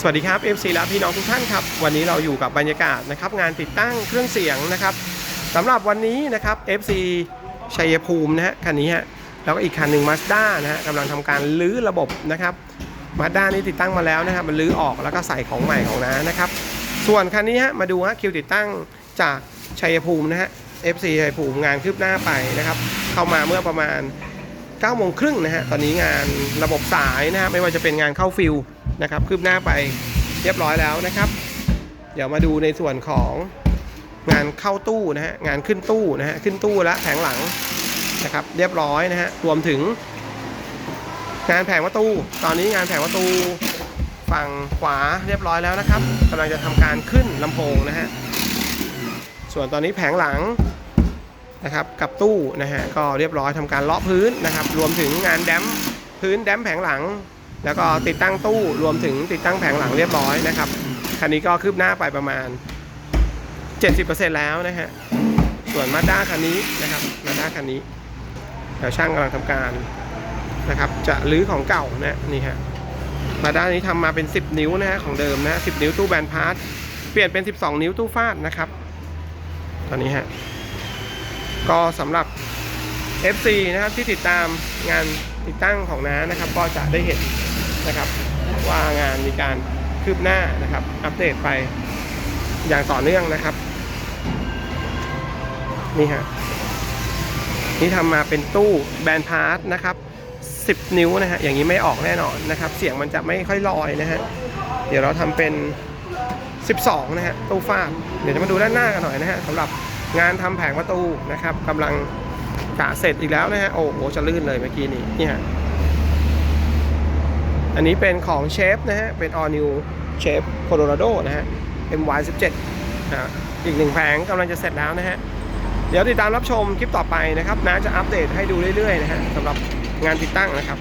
สวัสดีครับ FC และพี่น้องทุกท่านครับ วันนี้เราอยู่กับบรรยากาศนะครับงานติดตั้งเครื่องเสียงนะครับสำหรับวันนี้นะครับ FC ชัยภูมินะฮะคันนี้ฮะแล้วก็อีกคันหนึ่ง Mazda นะฮะกำลังทำการลื้อระบบนะครับ Mazda นี้ติดตั้งมาแล้วนะครับมันลื้อออกแล้วก็ใส่ของใหม่ของน้านะครับ ส่วนคันนี้ฮะมาดูฮะคิวติดตั้งจากชัยภูมินะฮะ FC ชัยภูมิงานคืบหน้าไปนะครับ เข้ามาเมื่อประมาณ9โมงครึ่งนะฮะตอนนี้งานระบบสายนะฮะไม่ว่าจะเป็นงานเข้าฟิล นะครับคืบหน้าไปเรียบร้อยแล้วนะครับ เดี๋ยวมาดูในส่วนของงานเข้าตู้นะฮะงานขึ้นตู้นะฮะขึ้นตู้และแผงหลังนะครับ เรียบร้อยนะฮะรวมถึง งานแผงประตู ตอนนี้งานแผงประตูฝั่งขวาเรียบร้อยแล้วนะครับกำลังจะทำการขึ้นลำโพงนะฮะส่วนตอนนี้แผงหลังนะครับกับตู้นะฮะก็เรียบร้อยทำการเลาะพื้นนะครับ รวมถึงงานแดมพื้นแดมแผงหลัง แล้วก็ติดตั้งตู้รวมถึงติดตั้งแผงหลังเรียบร้อยนะครับคันนี้ก็คืบหน้าไปประมาณ 70%แล้วนะฮะส่วนมาด้าคันนี้นะครับมาด้าคันนี้เดี๋ยวช่างกำลังทำการนะครับจะรื้อของเก่านะนี่ฮะมาด้านี้ทำมาเป็น 10 นิ้วนะฮะของเดิมนะ10 นิ้วตู้แบนพาร์ทเปลี่ยนเป็น 12 นิ้วตู้ฟาดนะครับ ตอนนี้ฮะก็สำหรับ FC นะครับที่ติดตามงาน ติดตั้งของน้านะครับ ก็จะได้เห็นนะครับว่างานมีการคืบหน้านะครับ อัปเดตไปอย่างต่อเนื่องนะครับ นี่ฮะนี่ทำมาเป็นตู้แบนพาร์ทนะครับ 10 นิ้วนะฮะอย่างนี้ไม่ออกแน่นอนนะครับ เสียงมันจะไม่ค่อยลอยนะฮะเดี๋ยวเราทำเป็น 12 นะฮะตู้ฟ้าเดี๋ยวจะมาดูด้านหน้ากันหน่อยนะฮะสำหรับงานทำแผงประตูนะครับกำลัง กะเสร็จอีกแล้วนะฮะ โอ้โห จะลื่นเลยเมื่อกี้นี้นี่ฮะอันนี้เป็นของเชฟนะฮะ เป็น all new เชฟโคโลราโดนะฮะ MY17 นะอีกหนึ่งแผงกำลังจะเสร็จแล้วนะฮะ เดี๋ยวติดตามรับชมคลิปต่อไปนะครับน้าจะอัปเดตให้ดูเรื่อยๆนะฮะสำหรับงานติดตั้งนะครับ